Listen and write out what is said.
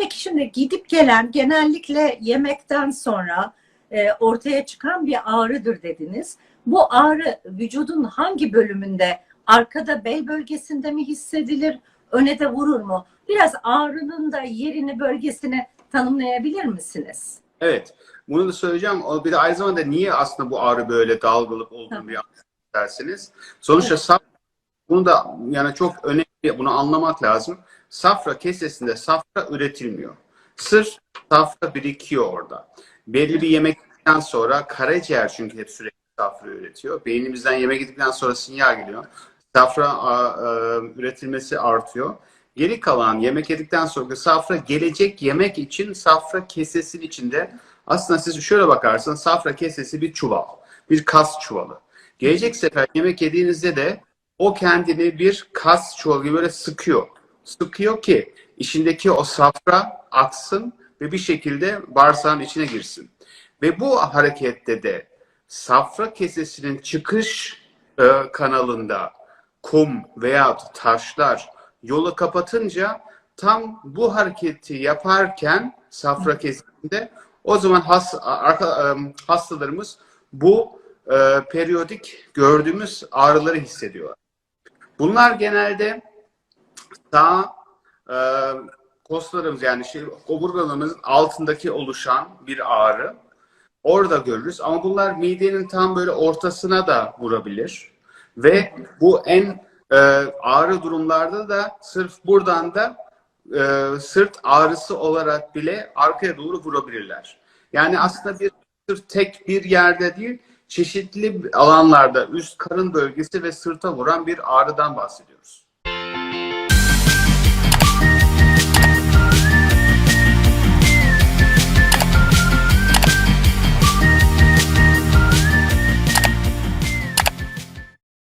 Peki şimdi gidip gelen genellikle yemekten sonra e, ortaya çıkan bir ağrıdır dediniz. Bu ağrı vücudun hangi bölümünde? Arkada bel bölgesinde mi hissedilir? Öne de vurur mu? Biraz ağrının da yerini, bölgesini tanımlayabilir misiniz? Evet. Bunu da söyleyeceğim. Bir de aynı zamanda niye aslında bu ağrı böyle dalgalık olduğunu bir derseniz. Sonuçta saf, bunu da yani çok önemli bunu anlamak lazım. Safra kesesinde safra üretilmiyor. Sırf safra birikiyor orada. Belli bir yemekten sonra karaciğer çünkü hep sürekli safra üretiyor. Beynimizden yemek yedikten sonra sinyal geliyor. Safra a, a, üretilmesi artıyor. Geri kalan yemek yedikten sonra safra gelecek yemek için safra kesesinin içinde aslında siz şöyle bakarsanız safra kesesi bir çuval. Bir kas çuvalı. Gelecek sefer yemek yediğinizde de o kendini bir kas çuvalı gibi böyle sıkıyor. Sıkıyor ki içindeki o safra aksın ve bir şekilde bağırsağın içine girsin. Ve bu harekette de safra kesesinin çıkış e, kanalında kum veya taşlar yolu kapatınca tam bu hareketi yaparken safra kesesinde o zaman has, arka, e, hastalarımız bu e, periyodik gördüğümüz ağrıları hissediyorlar. Bunlar genelde sağ e, kostlarımız yani şey, omurgalarımızın altındaki oluşan bir ağrı. Orada görürüz ama bunlar midenin tam böyle ortasına da vurabilir. Ve bu en e, ağrı durumlarda da sırf buradan da e, sırt ağrısı olarak bile arkaya doğru vurabilirler. Yani aslında bir tek bir yerde değil, çeşitli alanlarda üst karın bölgesi ve sırta vuran bir ağrıdan bahsediyoruz.